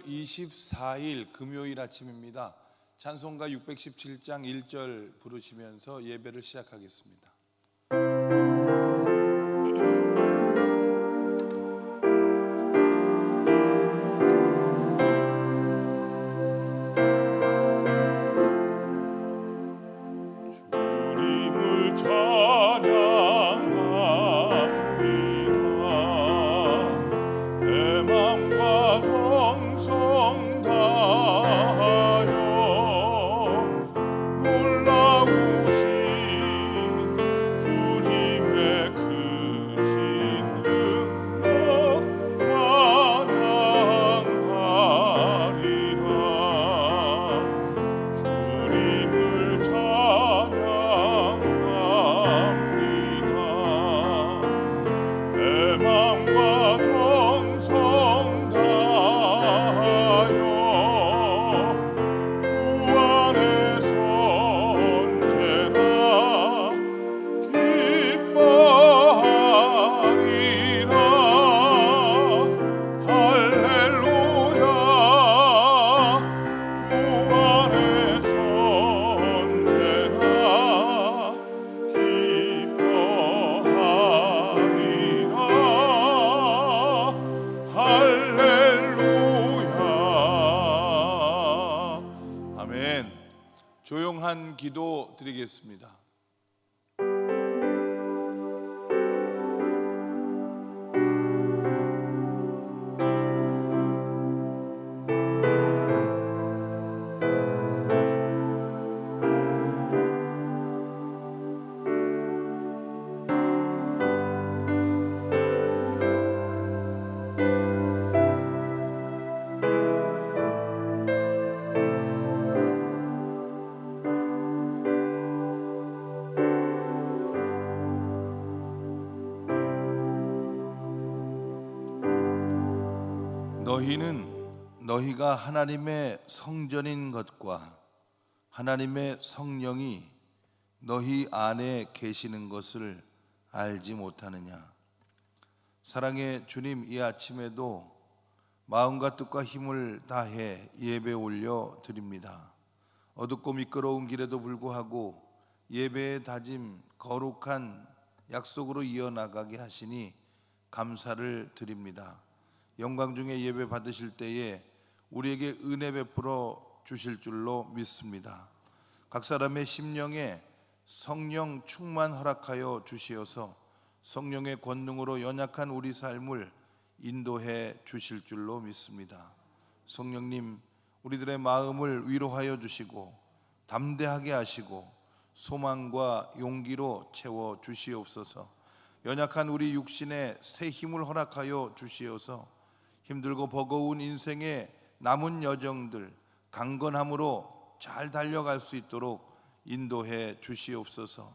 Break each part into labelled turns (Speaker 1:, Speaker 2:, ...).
Speaker 1: 할렐루야. 7월 24일 금요일 아침입니다. 찬송가 617장 1절 부르시면서 예배를 시작하겠습니다. 기도 드리겠습니다. 너희는 너희가 하나님의 성전인 것과 하나님의 성령이 너희 안에 계시는 것을 알지 못하느냐. 사랑의 주님 이 아침에도 마음과 뜻과 힘을 다해 예배 올려 드립니다. 어둡고 미끄러운 길에도 불구하고 예배의 다짐 거룩한 약속으로 이어나가게 하시니 감사를 드립니다. 영광 중에 예배 받으실 때에 우리에게 은혜 베풀어 주실 줄로 믿습니다. 각 사람의 심령에 성령 충만 허락하여 주시어서 성령의 권능으로 연약한 우리 삶을 인도해 주실 줄로 믿습니다. 성령님, 우리들의 마음을 위로하여 주시고 담대하게 하시고 소망과 용기로 채워 주시옵소서. 연약한 우리 육신에 새 힘을 허락하여 주시어서 힘들고 버거운 인생의 남은 여정들 강건함으로 잘 달려갈 수 있도록 인도해 주시옵소서.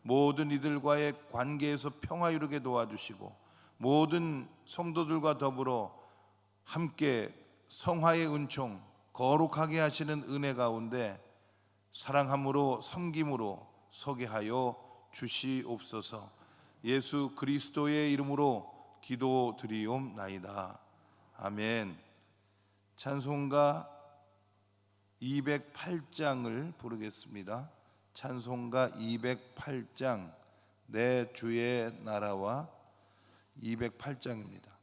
Speaker 1: 모든 이들과의 관계에서 평화 이루게 도와주시고 모든 성도들과 더불어 함께 성화의 은총 거룩하게 하시는 은혜 가운데 사랑함으로 섬김으로 서게 하여 주시옵소서. 예수 그리스도의 이름으로 기도드리옵나이다. 아멘. 찬송가 208장을 부르겠습니다. 찬송가 208장 내 주의 나라와 208장입니다.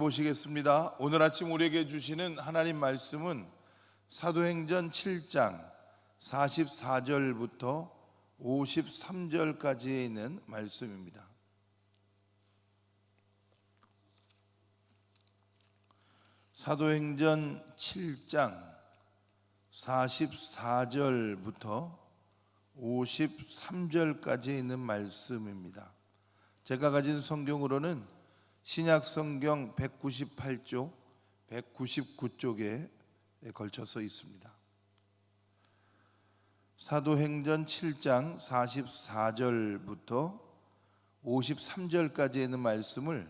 Speaker 1: 보시겠습니다. 오늘 아침 우리에게 주시는 하나님 말씀은 사도행전 7장 44절부터 53절까지에 있는 말씀입니다. 사도행전 7장 44절부터 53절까지 있는 말씀입니다. 제가 가진 성경으로는 신약 성경 198쪽, 199쪽에 걸쳐서 있습니다. 사도행전 7장 44절부터 53절까지 있는 말씀을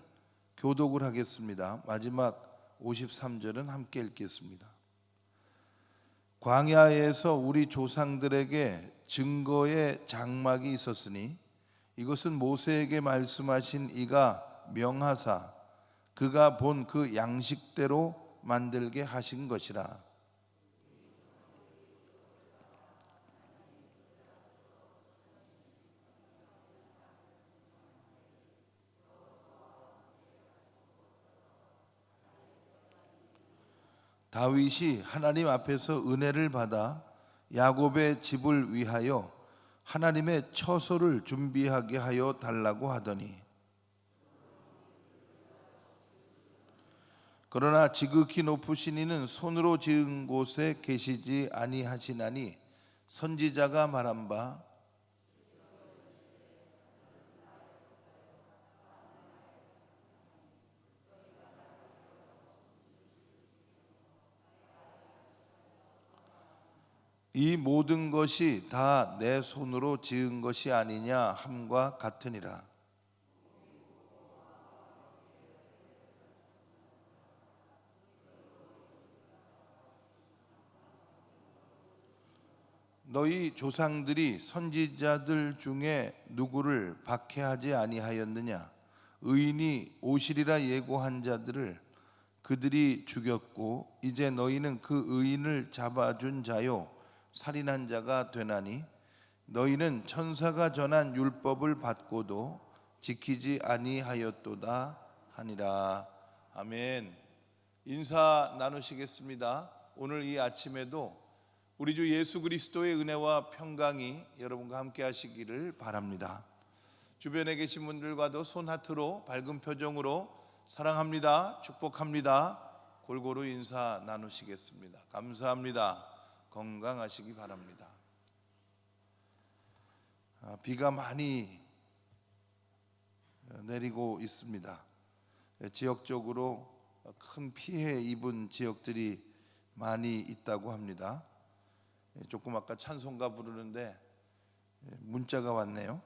Speaker 1: 교독을 하겠습니다. 마지막 53절은 함께 읽겠습니다. 광야에서 우리 조상들에게 증거의 장막이 있었으니 이것은 모세에게 말씀하신 이가 명하사 그가 본 그 양식대로 만들게 하신 것이라. 다윗이 하나님 앞에서 은혜를 받아 야곱의 집을 위하여 하나님의 처소를 준비하게 하여 달라고 하더니 그러나 지극히 높으신 이는 손으로 지은 곳에 계시지 아니하시나니 선지자가 말한 바 이 모든 것이 다 내 손으로 지은 것이 아니냐 함과 같으니라. 너희 조상들이 선지자들 중에 누구를 박해하지 아니하였느냐? 의인이 오시리라 예고한 자들을 그들이 죽였고 이제 너희는 그 의인을 잡아준 자요. 살인한 자가 되나니? 너희는 천사가 전한 율법을 받고도 지키지 아니하였도다 하니라. 아멘. 인사 나누시겠습니다. 오늘 이 아침에도 우리 주 예수 그리스도의 은혜와 평강이 여러분과 함께 하시기를 바랍니다 주변에 계신 분들과도 손하트로 밝은 표정으로 사랑합니다 축복합니다 골고루 인사 나누시겠습니다 감사합니다 건강하시기 바랍니다. 아, 비가 많이 내리고 있습니다. 예, 지역적으로 큰 피해 입은 지역들이 많이 있다고 합니다. 예, 조금 아까 찬송가 부르는데 예, 문자가 왔네요.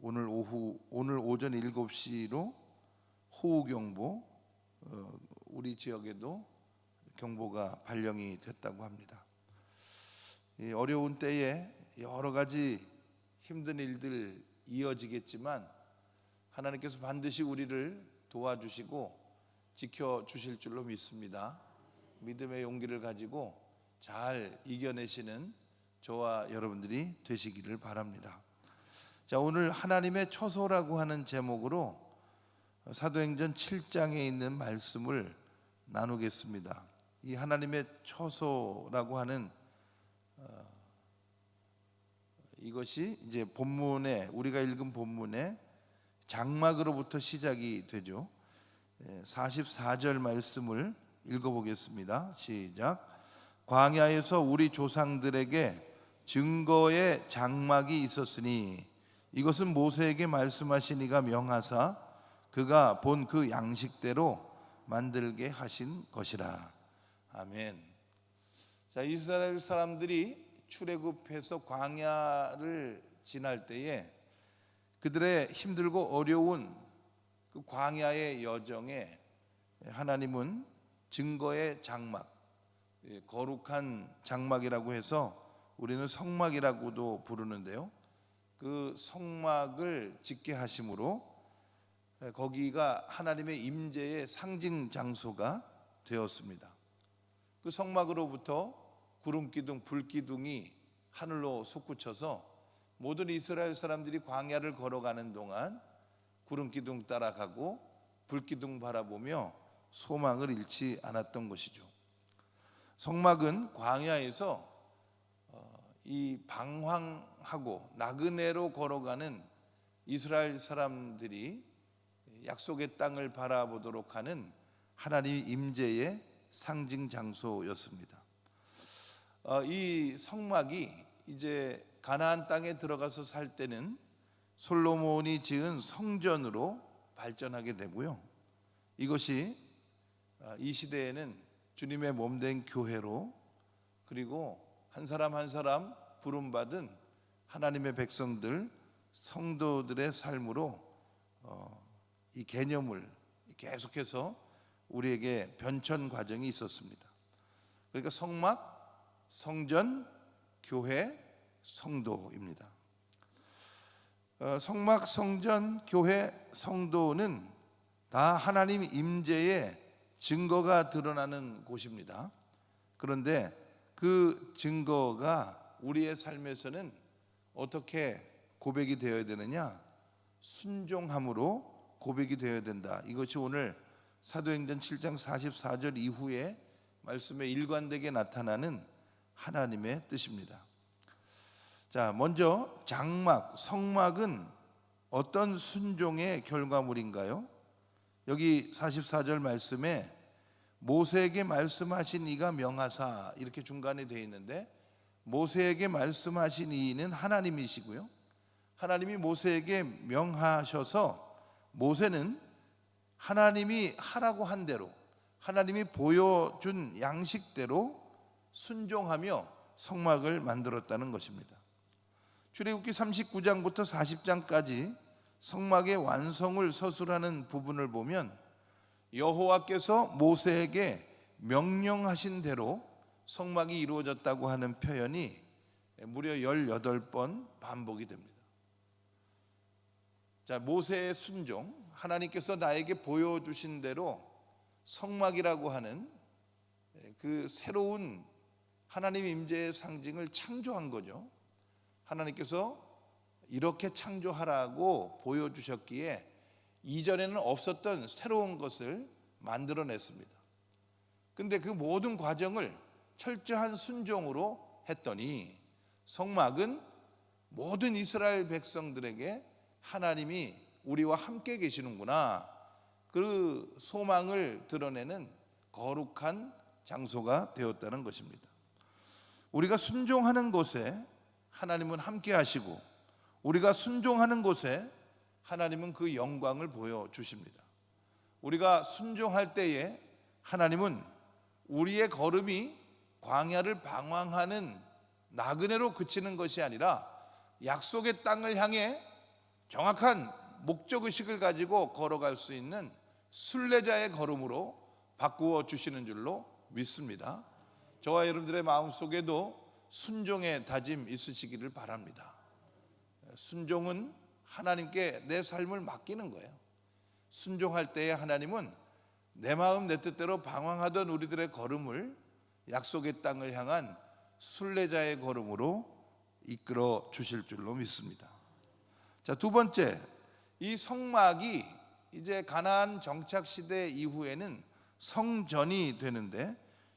Speaker 1: 오늘 오후 오늘 오전 7시로 호우 경보 어, 우리 지역에도 경보가 발령이 됐다고 합니다. 이 어려운 때에 여러 가지 힘든 일들 이어지겠지만 하나님께서 반드시 우리를 도와주시고 지켜 주실 줄로 믿습니다. 믿음의 용기를 가지고 잘 이겨내시는 저와 여러분들이 되시기를 바랍니다. 자, 오늘 하나님의 처소라고 하는 제목으로 사도행전 7장에 있는 말씀을 나누겠습니다. 이 하나님의 처소라고 하는 이것이 이제 본문에 우리가 읽은 본문에 장막으로부터 시작이 되죠. 44절 말씀을 읽어보겠습니다. 시작. 광야에서 우리 조상들에게 증거의 장막이 있었으니 이것은 모세에게 말씀하신 이가 명하사 그가 본 그 양식대로 만들게 하신 것이라. 아멘. 자, 이스라엘 사람들이 출애굽해서 광야를 지날 때에 그들의 힘들고 어려운 그 광야의 여정에 하나님은 증거의 장막, 예, 거룩한 장막이라고 해서 우리는 성막이라고도 부르는데요. 그 성막을 짓게 하심으로 예, 거기가 하나님의 임재의 상징 장소가 되었습니다. 그 성막으로부터 구름 기둥, 불 기둥이 하늘로 솟구쳐서 모든 이스라엘 사람들이 광야를 걸어가는 동안 구름 기둥 따라가고 불 기둥 바라보며 소망을 잃지 않았던 것이죠. 성막은 광야에서 어, 이 방황하고 나그네로 걸어가는 이스라엘 사람들이 약속의 땅을 바라보도록 하는 하나님 임재의 상징 장소였습니다. 어, 이 성막이 이제 가나안 땅에 들어가서 살 때는 솔로몬이 지은 성전으로 발전하게 되고요. 이것이 아, 이 시대에는 주님의 몸된 교회로 그리고 한 사람 한 사람 부름받은 하나님의 백성들 성도들의 삶으로 어, 이 개념을 계속해서 우리에게 변천 과정이 있었습니다. 그러니까 성막, 성전, 교회, 성도입니다. 어, 성막, 성전, 교회, 성도는 다 하나님 임재의 증거가 드러나는 곳입니다. 그런데 그 증거가 우리의 삶에서는 어떻게 고백이 되어야 되느냐? 순종함으로 고백이 되어야 된다. 이것이 오늘 사도행전 7장 44절 이후에 말씀에 일관되게 나타나는 하나님의 뜻입니다. 자, 먼저 장막, 성막은 어떤 순종의 결과물인가요? 여기 44절 말씀에 모세에게 말씀하신 이가 명하사 이렇게 중간에 되어 있는데 모세에게 말씀하신 이는 하나님이시고요. 하나님이 모세에게 명하셔서 모세는 하나님이 하라고 한 대로 하나님이 보여준 양식대로 순종하며 성막을 만들었다는 것입니다. 출애굽기 39장부터 40장까지 성막의 완성을 서술하는 부분을 보면 여호와께서 모세에게 명령하신 대로 성막이 이루어졌다고 하는 표현이 무려 18번 반복이 됩니다. 자, 모세의 순종, 하나님께서 나에게 보여주신 대로 성막이라고 하는 그 새로운 하나님 임재의 상징을 창조한 거죠. 하나님께서 이렇게 창조하라고 보여주셨기에 이전에는 없었던 새로운 것을 만들어냈습니다. 근데 그 모든 과정을 철저한 순종으로 했더니 성막은 모든 이스라엘 백성들에게 하나님이 우리와 함께 계시는구나. 그 소망을 드러내는 거룩한 장소가 되었다는 것입니다. 우리가 순종하는 곳에 하나님은 함께 하시고 우리가 순종하는 곳에 하나님은 그 영광을 보여 주십니다. 우리가 순종할 때에 하나님은 우리의 걸음이 광야를 방황하는 나그네로 그치는 것이 아니라 약속의 땅을 향해 정확한 목적 의식을 가지고 걸어갈 수 있는 순례자의 걸음으로 바꾸어 주시는 줄로 믿습니다. 저와 여러분들의 마음 속에도 순종의 다짐 있으시기를 바랍니다. 순종은 하나님께 내 삶을 맡기는 거예요. 순종할 때에 하나님은 내 마음 내 뜻대로 방황하던 우리들의 걸음을 약속의 땅을 향한 순례자의 걸음으로 이끌어 주실 줄로 믿습니다. 자, 두 번째. 이 성막이 이제 가나안 정착 시대 이후에는 성전이 되는데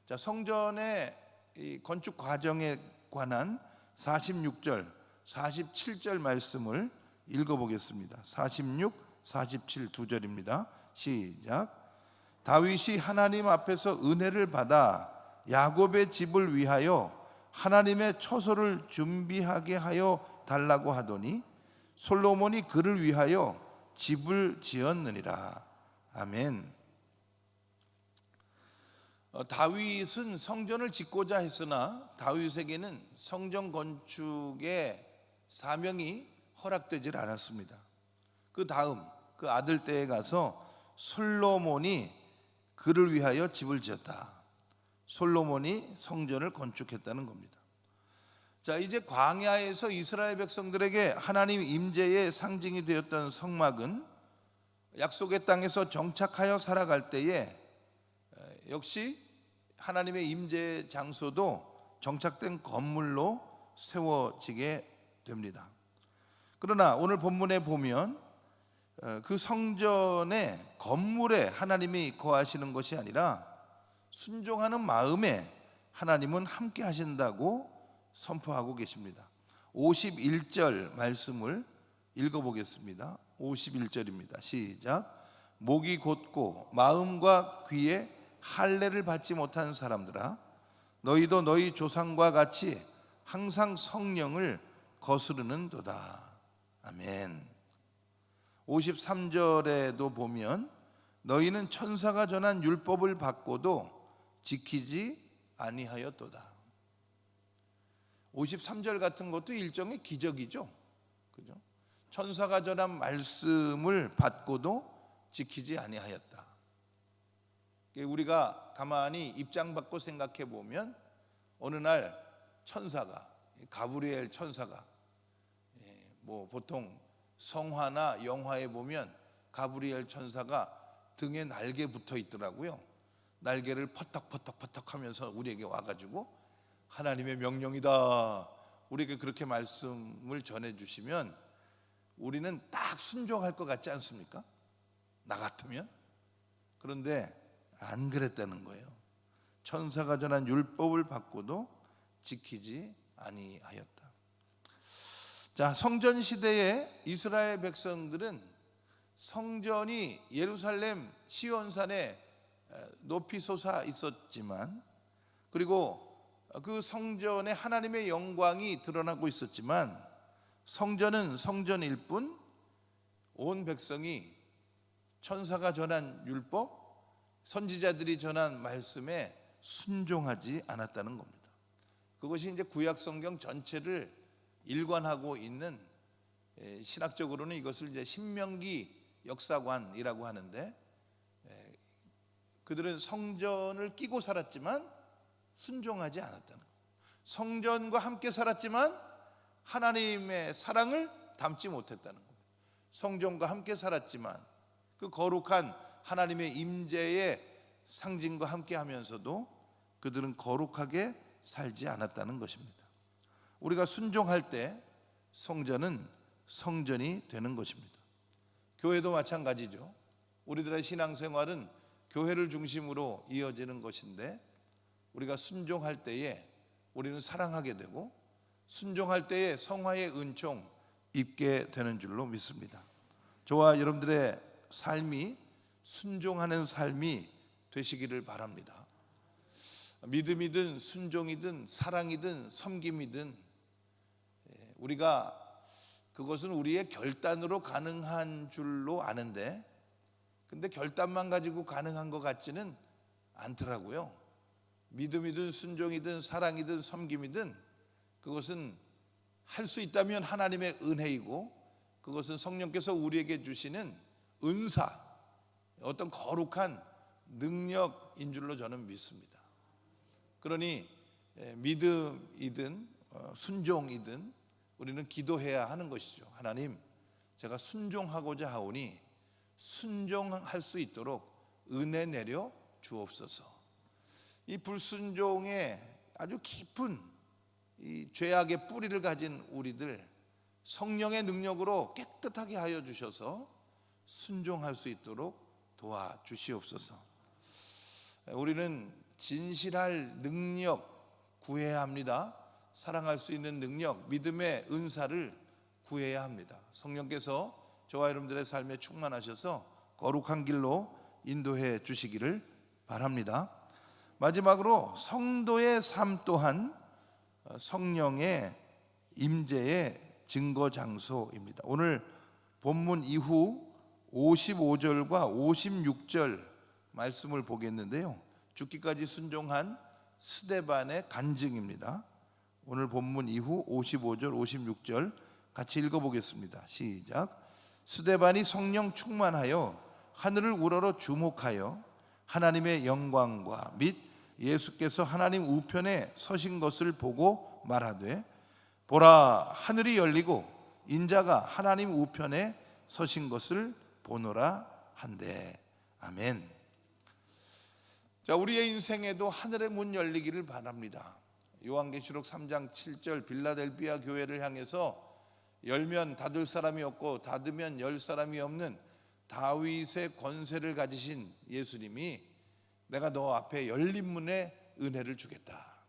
Speaker 1: 자, 성전의 이 건축 과정에 관한 46절, 47절 말씀을 읽어 보겠습니다. 46, 47 두 절입니다. 시작. 다윗이 하나님 앞에서 은혜를 받아 야곱의 집을 위하여 하나님의 처소를 준비하게 하여 달라고 하더니 솔로몬이 그를 위하여 집을 지었느니라. 아멘. 어, 다윗은 성전을 짓고자 했으나 다윗에게는 성전 건축의 사명이 허락되질 않았습니다. 그 다음 그 아들 때에 가서 솔로몬이 그를 위하여 집을 지었다. 솔로몬이 성전을 건축했다는 겁니다. 자, 이제 광야에서 이스라엘 백성들에게 하나님 임재의 상징이 되었던 성막은 약속의 땅에서 정착하여 살아갈 때에 에, 역시 하나님의 임재 장소도 정착된 건물로 세워지게 됩니다. 그러나 오늘 본문에 보면 어, 그 성전의 건물에 하나님이 거하시는 것이 아니라 순종하는 마음에 하나님은 함께 하신다고 선포하고 계십니다. 51절 말씀을 읽어보겠습니다. 51절입니다. 시작. 목이 곧고 마음과 귀에 할례를 받지 못한 사람들아 너희도 너희 조상과 같이 항상 성령을 거스르는도다. 아멘. 53절에도 보면 너희는 천사가 전한 율법을 받고도 지키지 아니하였도다. 53절 같은 것도 일종의 기적이죠. 그죠? 천사가 전한 말씀을 받고도 지키지 아니하였다. 우리가 가만히 입장 받고 생각해 보면 어느 날 천사가 가브리엘 천사가 예, 뭐 보통 성화나 영화에 보면 가브리엘 천사가 등에 날개 붙어 있더라고요. 날개를 퍼덕퍼덕퍼덕 하면서 우리에게 와가지고 하나님의 명령이다. 우리에게 그렇게 말씀을 전해주시면 우리는 딱 순종할 것 같지 않습니까? 나 같으면? 그런데 안 그랬다는 거예요. 천사가 전한 율법을 받고도 지키지 아니하였다. 자, 성전 시대에 이스라엘 백성들은 성전이 예루살렘 시온산에 높이 솟아 있었지만 그리고 그 성전에 하나님의 영광이 드러나고 있었지만 성전은 성전일 뿐 온 백성이 천사가 전한 율법, 선지자들이 전한 말씀에 순종하지 않았다는 겁니다. 그것이 이제 구약 성경 전체를 일관하고 있는 에, 신학적으로는 이것을 이제 신명기 역사관이라고 하는데 에, 그들은 성전을 끼고 살았지만 순종하지 않았다는 거예요. 성전과 함께 살았지만 하나님의 사랑을 담지 못했다는 겁니다. 성전과 함께 살았지만 그 거룩한 하나님의 임재의 상징과 함께 하면서도 그들은 거룩하게 살지 않았다는 것입니다. 우리가 순종할 때 성전은 성전이 되는 것입니다. 교회도 마찬가지죠. 우리들의 신앙생활은 교회를 중심으로 이어지는 것인데 우리가 순종할 때에 우리는 사랑하게 되고 순종할 때에 성화의 은총 입게 되는 줄로 믿습니다. 저와 여러분들의 삶이 순종하는 삶이 되시기를 바랍니다. 믿음이든 순종이든 사랑이든 섬김이든 예, 우리가 그것은 우리의 결단으로 가능한 줄로 아는데 근데 결단만 가지고 가능한 것 같지는 않더라고요. 믿음이든 순종이든 사랑이든 섬김이든 그것은 할 수 있다면 하나님의 은혜이고 그것은 성령께서 우리에게 주시는 은사 어떤 거룩한 능력인 줄로 저는 믿습니다. 그러니 예, 믿음이든 어, 순종이든 우리는 기도해야 하는 것이죠. 하나님, 제가 순종하고자 하오니 순종할 수 있도록 은혜 내려 주옵소서. 이 불순종에 아주 깊은 이 죄악의 뿌리를 가진 우리들 성령의 능력으로 깨끗하게 하여 주셔서 순종할 수 있도록 도와 주시옵소서. 우리는 진실할 능력 구해야 합니다. 사랑할 수 있는 능력, 믿음의 은사를 구해야 합니다. 성령께서 저와 여러분들의 삶에 충만하셔서 거룩한 길로 인도해 주시기를 바랍니다. 마지막으로 성도의 삶 또한 성령의 임재의 증거 장소입니다. 오늘 본문 이후 55절과 56절 말씀을 보겠는데요. 죽기까지 순종한 스데반의 간증입니다. 오늘 본문 이후 55절, 56절 같이 읽어보겠습니다. 시작. 스데반이 성령 충만하여 하늘을 우러러 주목하여 하나님의 영광과 및 예수께서 하나님 우편에 서신 것을 보고 말하되 보라 하늘이 열리고 인자가 하나님 우편에 서신 것을 보노라 한대 아멘. 자, 우리의 인생에도 하늘의 문 열리기를 바랍니다. 요한계시록 3장 7절 빌라델비아 교회를 향해서 열면 닫을 사람이 없고 닫으면 열 사람이 없는 다윗의 권세를 가지신 예수님이 내가 너 앞에 열린 문에 은혜를 주겠다.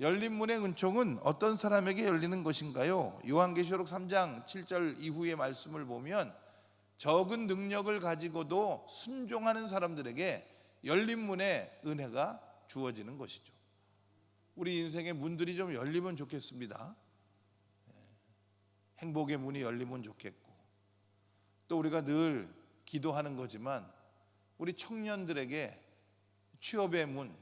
Speaker 1: 열린 문의 은총은 어떤 사람에게 열리는 것인가요? 요한계시록 3장 7절 이후의 말씀을 보면 적은 능력을 가지고도 순종하는 사람들에게 열린 문에 은혜가 주어지는 것이죠. 우리 인생의 문들이 좀 열리면 좋겠습니다. 예. 행복의 문이 열리면 좋겠고 또 우리가 늘 기도하는 거지만 우리 청년들에게 취업의 문,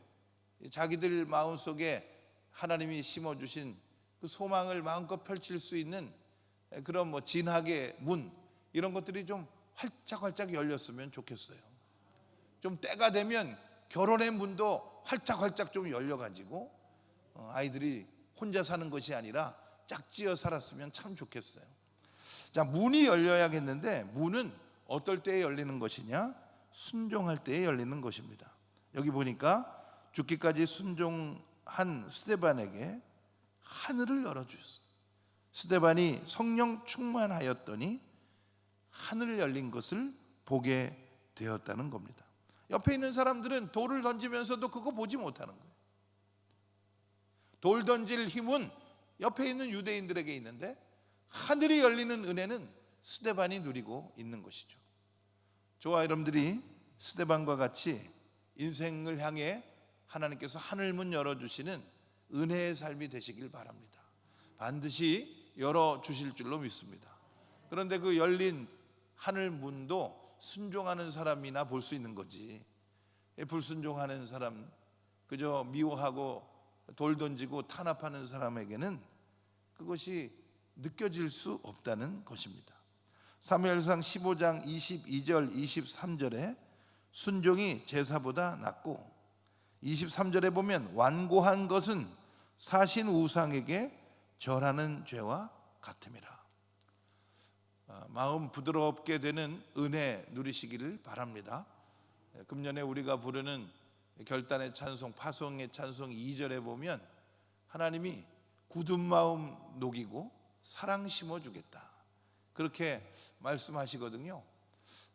Speaker 1: 자기들 마음 속에 하나님이 심어 주신 그 소망을 마음껏 펼칠 수 있는 그런 뭐 진학의 문 이런 것들이 좀 활짝활짝 열렸으면 좋겠어요. 좀 때가 되면 결혼의 문도 활짝활짝 좀 열려가지고 어, 아이들이 혼자 사는 것이 아니라 짝지어 살았으면 참 좋겠어요. 자, 문이 열려야겠는데 문은 어떨 때에 열리는 것이냐? 순종할 때에 열리는 것입니다. 여기 보니까 죽기까지 순종한 스테반에게 하늘을 열어 주셨어요. 스테반이 성령 충만하였더니 하늘 열린 것을 보게 되었다는 겁니다. 옆에 있는 사람들은 돌을 던지면서도 그거 보지 못하는 거예요. 돌 던질 힘은 옆에 있는 유대인들에게 있는데 하늘이 열리는 은혜는 스데반이 누리고 있는 것이죠. 저와 여러분들이 스데반과 같이 인생을 향해 하나님께서 하늘 문 열어 주시는 은혜의 삶이 되시길 바랍니다. 반드시 열어 주실 줄로 믿습니다. 그런데 그 열린 하늘 문도 순종하는 사람이나 볼 수 있는 거지. 불순종하는 사람, 그저 미워하고 돌 던지고 탄압하는 사람에게는 그것이 느껴질 수 없다는 것입니다. 사무엘상 15장 22절 23절에 순종이 제사보다 낫고 23절에 보면 완고한 것은 사신 우상에게 절하는 죄와 같음이라. 아, 마음 부드럽게 되는 은혜 누리시기를 바랍니다. 예, 금년에 우리가 부르는 결단의 찬송, 파송의 찬송 2절에 보면 하나님이 굳은 마음 녹이고 사랑 심어 주겠다. 그렇게 말씀하시거든요.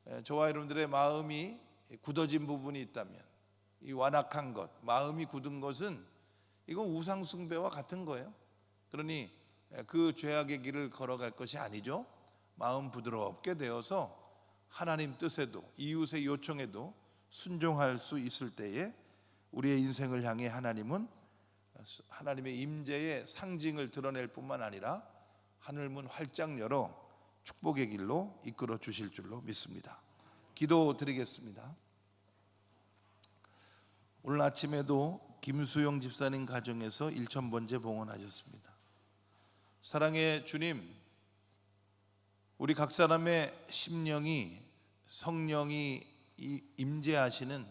Speaker 1: 예, 저와 여러분들의 마음이 굳어진 부분이 있다면 이 완악한 것, 마음이 굳은 것은 이건 우상 숭배와 같은 거예요. 그러니 예, 그 죄악의 길을 걸어갈 것이 아니죠. 마음 부드럽게 되어서 하나님 뜻에도 이웃의 요청에도 순종할 수 있을 때에 우리의 인생을 향해 하나님은 하나님의 임재의 상징을 드러낼 뿐만 아니라 하늘문 활짝 열어 축복의 길로 이끌어 주실 줄로 믿습니다. 기도 드리겠습니다. 오늘 아침에도 김수영 집사님 가정에서 1천번째 봉헌하셨습니다. 사랑의 주님, 우리 각 사람의 심령이 성령이 임재하시는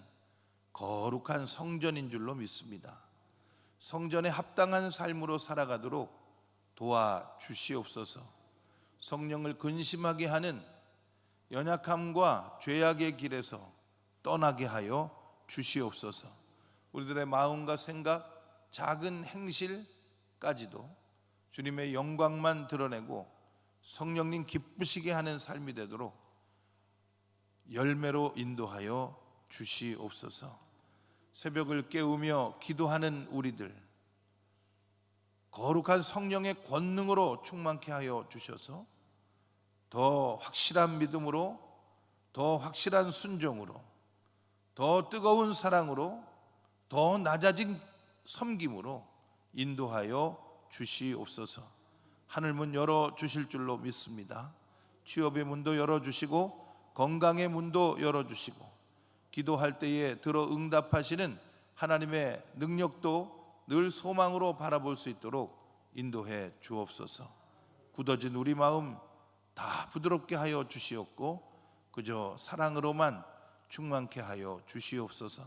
Speaker 1: 거룩한 성전인 줄로 믿습니다. 성전에 합당한 삶으로 살아가도록 도와 주시옵소서. 성령을 근심하게 하는 연약함과 죄악의 길에서 떠나게 하여 주시옵소서. 우리들의 마음과 생각, 작은 행실까지도 주님의 영광만 드러내고 성령님 기쁘시게 하는 삶이 되도록 열매로 인도하여 주시옵소서. 새벽을 깨우며 기도하는 우리들 거룩한 성령의 권능으로 충만케 하여 주셔서 더 확실한 믿음으로 더 확실한 순종으로 더 뜨거운 사랑으로 더 낮아진 섬김으로 인도하여 주시옵소서. 하늘 문 열어 주실 줄로 믿습니다. 취업의 문도 열어 주시고 건강의 문도 열어 주시고 기도할 때에 들어 응답하시는 하나님의 능력도 늘 소망으로 바라볼 수 있도록 인도해 주옵소서. 굳어진 우리 마음 다 부드럽게 하여 주시옵고 그저 사랑으로만 충만케 하여 주시옵소서.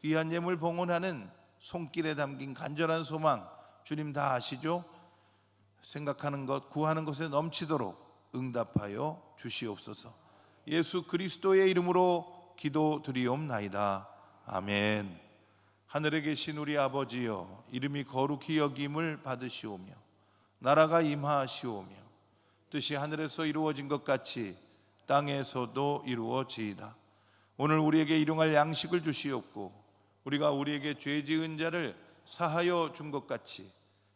Speaker 1: 귀한 예물 봉헌하는 손길에 담긴 간절한 소망 주님 다 아시죠? 생각하는 것 구하는 것에 넘치도록 응답하여 주시옵소서. 예수 그리스도의 이름으로 기도드리옵나이다. 아멘. 하늘에 계신 우리 아버지여 이름이 거룩히 여김을 받으시오며 나라가 임하시오며 뜻이 하늘에서 이루어진 것 같이 땅에서도 이루어지이다. 오늘 우리에게 일용할 양식을 주시옵고 우리가 우리에게 죄 지은 자를 사하여 준 것 같이